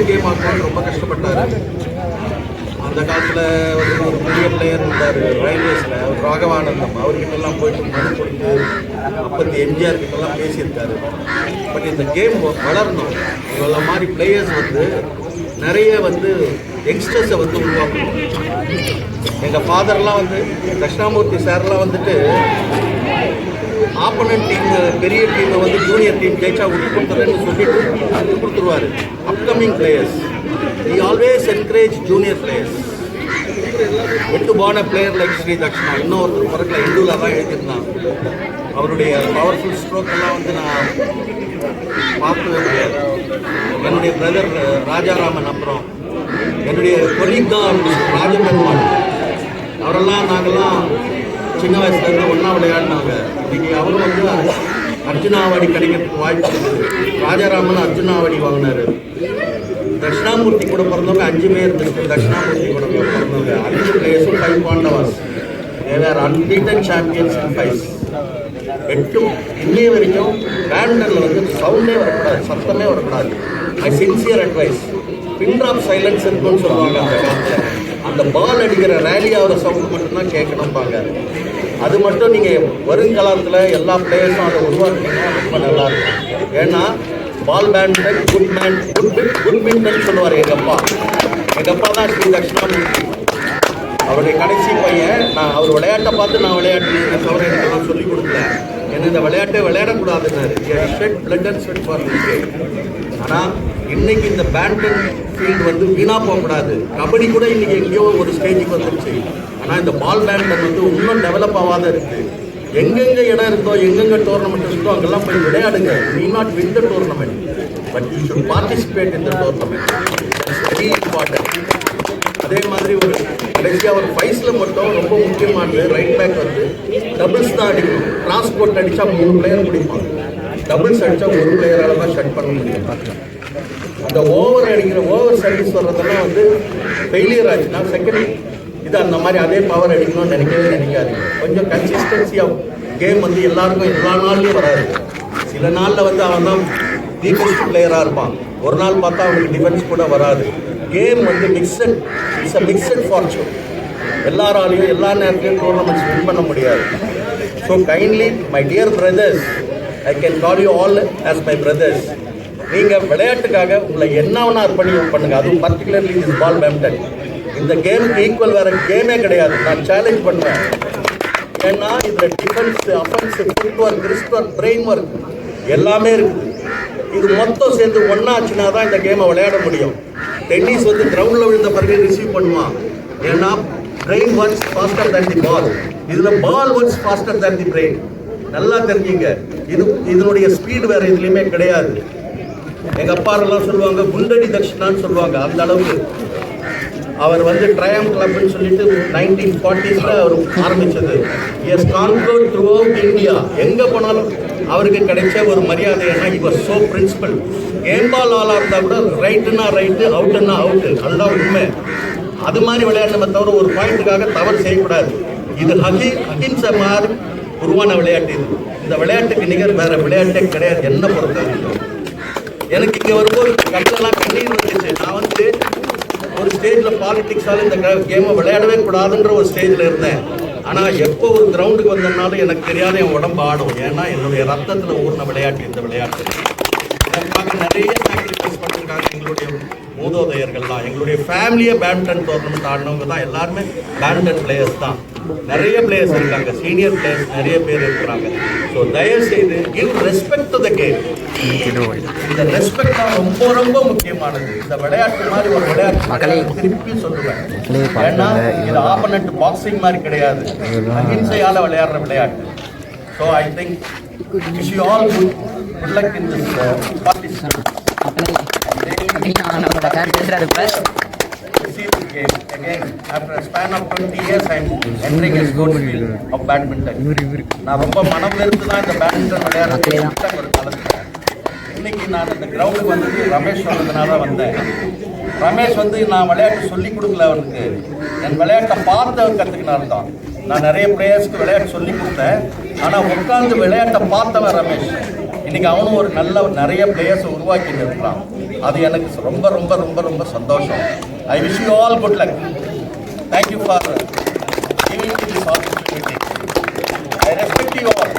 Indian game ஆடுறது ரொம்ப கஷ்டப்பட்டாரு. அந்த காலத்தில் வந்து ஒரு பெரிய பிளேயர் இருந்தார் ரயில்வேஸில். அவர் ராகவானந்தம் அவர்கிட்டலாம் போயிட்டு மனு கொடுத்து அப்பத்தி எம்ஜிஆர் கிட்டலாம் பேசியிருக்காரு. பட் இந்த கேம் வளரணும். இவ்வளோ மாதிரி பிளேயர்ஸ் வந்து நிறைய வந்து யங்ஸ்டர்ஸை வந்து உருவாக்கணும். எங்கள் ஃபாதர்லாம் வந்து தட்சிணாமூர்த்தி சார்லாம் வந்துட்டு ஆப்போனன்ட் டீம் பெரிய டீமை வந்து ஜூனியர் டீம் ஜெயிச்சா விட்டு கொடுத்துறேன்னு சொல்லிட்டு அது கொடுத்துருவாரு. Upcoming players he always encourage junior players விட்டு போன பிளேயர் லைக் ஸ்ரீ தக்ஷணா இன்னொருத்தர் பிறகு இந்துல தான் எழுதியிருந்தான். அவருடைய பவர்ஃபுல் ஸ்ட்ரோக் எல்லாம் வந்து நான் பார்க்கவே முடியாது. என்னுடைய பிரதர் ராஜாராமன் அப்புறம் என்னுடைய கொலீக் தான் ராஜபெருமான் அவரெல்லாம் நாங்கள்லாம் சின்ன வயசுலேருந்து ஒன்றா விளையாடினாங்க. இன்னைக்கு அவரும் வந்து அர்ஜுனாவாடி அவார்டு கிடைக்கிறதுக்கு வாய்ப்பு இருக்குது. ராஜாராமன் அர்ஜுனா வாங்கினாரு. தட்சிணாமூர்த்தி கூட பிறந்தவங்க அஞ்சு பேர் இருந்துச்சு தட்சிணாமூர்த்தி கூட பிறந்தவங்க. அஞ்சு பிளேயர்ஸும் five Pandavas. They're unbeaten champions in எட்டும் எட்டு இன்னைய வரைக்கும் பேண்டரில் வந்து சவுண்டே வரக்கூடாது சத்தமே வரக்கூடாது. I sincere advice pin of silence இருக்குன்னு சொல்லுவாங்க அந்த காலத்தில். அந்த பால் அடிக்கிற ரேலி ஆகிற சவுண்ட் மட்டும்தான் கேட்கணும்பாங்க. அது மட்டும் நீங்கள் வருங்காலத்தில் எல்லா பிளேயர்ஸும் அதை உருவாக்குனீங்கன்னா ரொம்ப நல்லா இருக்கும். ஏன்னா ball badminton good man good good minton சொல்லுவார் எங்கள் அப்பா எங்கள் அப்பா தான் ஸ்ரீ தட்சிணாமூர்த்தி அவருடைய கடைசி பையன் நான் அவர் விளையாட்டை பார்த்து நான் விளையாட்டு தவிர எனக்கு நான் சொல்லிக் கொடுக்கல. என்ன இந்த விளையாட்டை விளையாடக்கூடாதுன்னாரு. Shed blood and sweat for ஆனால் இன்னைக்கு இந்த பேட்மிண்டன் ஃபீல்டு வந்து வீணாக போகக்கூடாது. கபடி கூட இன்னைக்கு எங்கேயோ ஒரு ஸ்டேஜுக்கு வந்துருச்சு. ஆனால் இந்த பால் பேட்மிண்டன் வந்து இன்னும் டெவலப் ஆகாத இருக்குது எங்கெங்கே இடம் இருந்தோ எங்கெங்கே டோர்னமெண்ட் இருக்கோ அங்கெல்லாம் போய் விளையாடுங்க. நீ not win the tournament but you should participate இந்த டோர்னமெண்ட் டோர்னமெண்ட் வெரி இம்பார்ட்டன்ட் அதே மாதிரி ஒரு கடைசியாக அவர் ஃபைஸில் மட்டும் ரொம்ப முக்கியமானது. ரைட் பேக் வந்து டபுள்ஸ் தான் அடிக்கணும். டிரான்ஸ்போர்ட் அடித்தா மூணு பிளேயர் முடிப்பாங்க டபுள்ஸ் அடித்தா ஒரு பிளேயரால் தான் ஷட் பண்ண முடியும். அந்த ஓவர் அடிக்கிற ஓவர் சர்வீஸ் வர்றதெல்லாம் வந்து ஃபெயிலியர் ஆச்சுன்னா செகண்ட் இது அந்த மாதிரி அதே பவர் அடிக்கணும்னு நினைக்கவே நினைக்காதீங்க. கொஞ்சம் கன்சிஸ்டன்சியாக கேம் வந்து எல்லாருக்கும் எல்லா நாள்லையும் வராது. சில நாளில் வந்து அவன் தான் தி பிளேயராக இருப்பான். ஒரு நாள் பார்த்தா அவங்களுக்கு டிஃபென்ஸ் கூட வராது. கேம் வந்து mixed it's a mixed fortune எல்லாராலையும் எல்லா நேரத்திலையும் டோர்னமெண்ட்ஸ் வின் பண்ண முடியாது. So kindly my dear brothers I can call you all as my brothers நீங்கள் விளையாட்டுக்காக உங்களை என்ன வேணா அர்ப்பணியம் பண்ணுங்க. அதுவும் பர்டிகுலர்லி இஸ் பால் பேம்டன் இந்த கேமுக்கு ஈக்குவல் வேற கேமே கிடையாது. நான் சேலஞ்ச் பண்ணுவேன். ஏன்னா இதில் defence offence foot work wrist work brain work எல்லாமே இருக்குது. இது மொத்தம் சேர்ந்து ஒன்றாச்சுன்னா தான் இந்த கேமை விளையாட முடியும். டென்னிஸ் வந்து கிரவுண்டில் விழுந்த பிறகு ரிசீவ் பண்ணுவான் ஏன்னா brain once faster than the ball இதில் ball once faster than the brain நல்லா தெரிஞ்சுங்க. இது இதனுடைய ஸ்பீடு வேற எதுலேயுமே கிடையாது. எங்கள் அப்பாரெல்லாம் சொல்லுவாங்க குண்டடி தட்சிணான்னு சொல்லுவாங்க. அந்த அளவுக்கு. அவர் வந்து ட்ரையம் கிளப்னு சொல்லிட்டு நைன்டீன் ஃபார்ட்டிஸில் அவர் ஆரம்பித்தது எஸ் கான்கோட் த்ரூ அவுட் இந்தியா எங்கே போனாலும் அவருக்கு கிடைச்ச ஒரு மரியாதை என்ன இவர் சோ பிரின்சிபல் கேம்பால் ஆளாக இருந்தால் கூட ரைட்டுன்னா ரைட்டு அவுட்டுன்னா அவுட்டு அதுதான் உண்மை. அது மாதிரி விளையாடணுமே தவிர ஒரு பாயிண்ட்டுக்காக தவறு செய்யக்கூடாது. இது ஹகி அகிம்சை மாதிரி உருவான விளையாட்டு இது. இந்த விளையாட்டுக்கு நிகர் வேற விளையாட்டே கிடையாது. என்ன பொறுத்தவரைக்கும். எனக்கு இங்கே வரும்போது கண்ணெல்லாம் கண்ணீர் வந்துச்சு. நான் வந்து ஒரு ஸ்டேஜில் பாலிட்டிக்ஸால் இந்த கேமை விளையாடவே கூடாதுன்ற ஒரு ஸ்டேஜில் இருந்தேன். ஆனால் எப்போ ஒரு கிரவுண்டுக்கு வந்தனாலும் எனக்கு தெரியாத என் உடம்பு ஆடும். ஏன்னா என்னுடைய ரத்தத்தில் ஊர்ன விளையாட்டு இந்த விளையாட்டு. எனக்காக நிறைய சாக்ரிஃபைஸ் பண்ணிருக்காங்க எங்களுடைய மூதோதையர்கள்லாம். எங்களுடைய ஃபேமிலியே பேட்மிண்டன் டோர்னமெண்ட் ஆடினவங்க தான். எல்லாருமே பேட்மிண்டன் பிளேயர்ஸ் தான். நிறைய பிளேயர்ஸ் இருக்காங்க சீனியர் பிளேயர்ஸ் நிறைய பேர் இருக்கிறாங்க ஸோ தயவு செய்து give respect to the game இந்த ரெஸ்பெக்ட் தான் ரொம்ப ரொம்ப முக்கியமானது இந்த விளையாட்டு மாதிரி ஒரு விளையாட்டு திருப்பி சொல்லுவேன் ஏன்னா இது ஆப்பனண்ட் பாக்ஸிங் மாதிரி கிடையாது அகிம்சையால விளையாடுற விளையாட்டு so I think wish you all good luck in this participate நம்மளோட சார் பேசுறாரு இப்ப receive the game. Again after a span of 20 years I'm entering a sport field of badminton. நான் ரொம்ப மனம் வெறுத்து தான் இந்த பேட்மிண்டன் விளையாடுறது விட்டேன் ஒரு காலத்துல. இன்னைக்கு நான் இந்த கிரவுண்டுக்கு வந்து ரமேஷ் வந்ததுனால வந்தேன். ரமேஷ் வந்து நான் விளையாட்டு சொல்லி கொடுக்கல அவனுக்கு. என் விளையாட்டை பார்த்து அவன் கற்றுக்கினான் தான் நான் நிறைய பிளேயர்ஸ்க்கு விளையாட்டு சொல்லி கொடுத்தேன். ஆனால் உட்காந்து விளையாட்டை பார்த்தவன் ரமேஷ். இன்னைக்கு அவனும் ஒரு நல்ல நிறைய பிளேயர்ஸ் உருவாக்கி இருக்கிறான் அது எனக்கு ரொம்ப ரொம்ப ரொம்ப ரொம்ப சந்தோஷம். I wish you all good luck thank you for giving this opportunity I respect you all